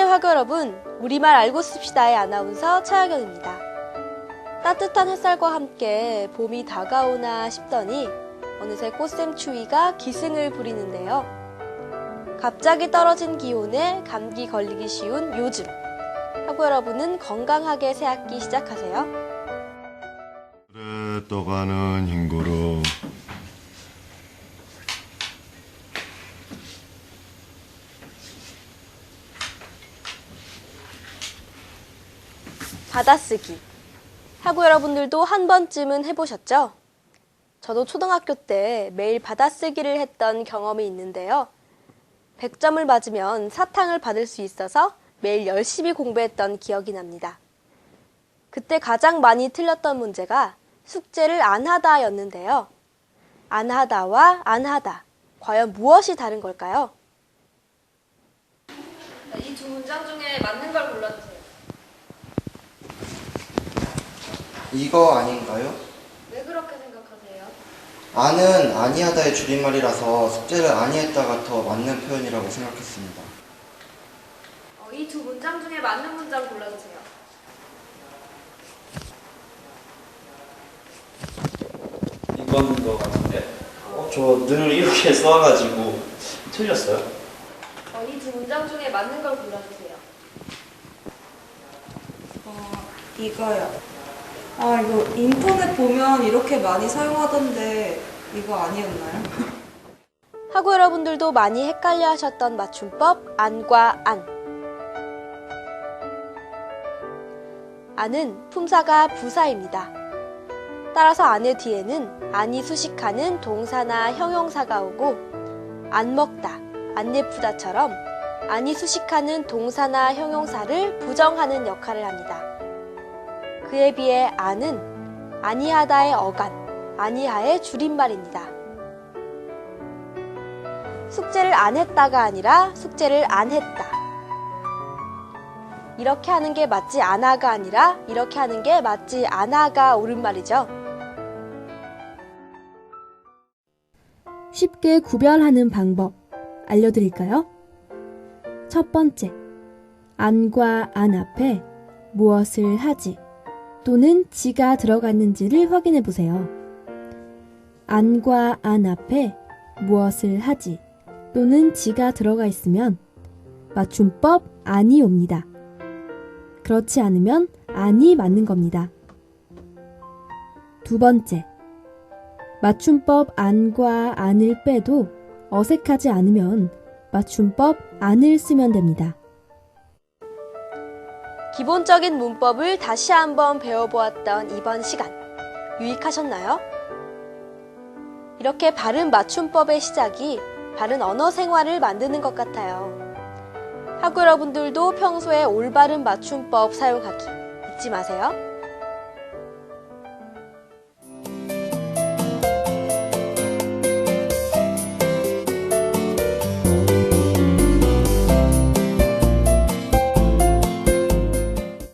학교 여러분, 우리말 알고 씁시다의 아나운서 차영경입니다. 따뜻한 햇살과 함께 봄이 다가오나 싶더니 어느새 꽃샘 추위가 기승을 부리는데요. 갑자기 떨어진 기온에 감기 걸리기 쉬운 요즘. 학교 여러분은 건강하게 새학기 시작하세요. 그래 떠가는 흰구름 받아쓰기. 학우 여러분들도 한 번쯤은 해보셨죠? 저도 초등학교 때 매일 받아쓰기를 했던 경험이 있는데요. 100점을 맞으면 사탕을 받을 수 있어서 매일 열심히 공부했던 기억이 납니다. 그때 가장 많이 틀렸던 문제가 숙제를 안 하다였는데요. 안 하다와 안 하다. 과연 무엇이 다른 걸까요? 이 두 문장 중에 맞는 걸 골라주세요. 이거 아닌가요? 왜 그렇게 생각하세요? 아는 아니하다의 줄임말이라서 숙제를 아니했다가 더 맞는 표현이라고 생각했습니다. 어, 이 두 문장 중에 맞는 문장 골라주세요. 이건 거 같은데 어, 저 눈을 이렇게 쏘아가지고 틀렸어요? 어, 이 두 문장 중에 맞는 걸 골라주세요. 어, 이거요. 아, 이거 인터넷 보면 이렇게 많이 사용하던데 이거 아니었나요? 학우 여러분들도 많이 헷갈려 하셨던 맞춤법 안과 안. 안은 품사가 부사입니다. 따라서 안의 뒤에는 안이 수식하는 동사나 형용사가 오고 안 먹다, 안 예쁘다처럼 안이 수식하는 동사나 형용사를 부정하는 역할을 합니다. 그에 비해 안은 아니하다의 어간, 아니하의 줄임말입니다. 숙제를 안 했다가 아니라 숙제를 안 했다. 이렇게 하는 게 맞지 않아가 아니라 이렇게 하는 게 맞지 않아가 옳은 말이죠. 쉽게 구별하는 방법 알려드릴까요? 첫 번째, 안과 안 앞에 무엇을 하지 또는 지가 들어갔는지를 확인해 보세요. 안과 안 앞에 무엇을 하지 또는 지가 들어가 있으면 맞춤법 안이 옵니다. 그렇지 않으면 안이 맞는 겁니다. 두 번째, 맞춤법 안과 안을 빼도 어색하지 않으면 맞춤법 안을 쓰면 됩니다. 기본적인 문법을 다시 한번 배워보았던 이번 시간. 유익하셨나요? 이렇게 바른 맞춤법의 시작이 바른 언어 생활을 만드는 것 같아요. 학우 여러분들도 평소에 올바른 맞춤법 사용하기 잊지 마세요.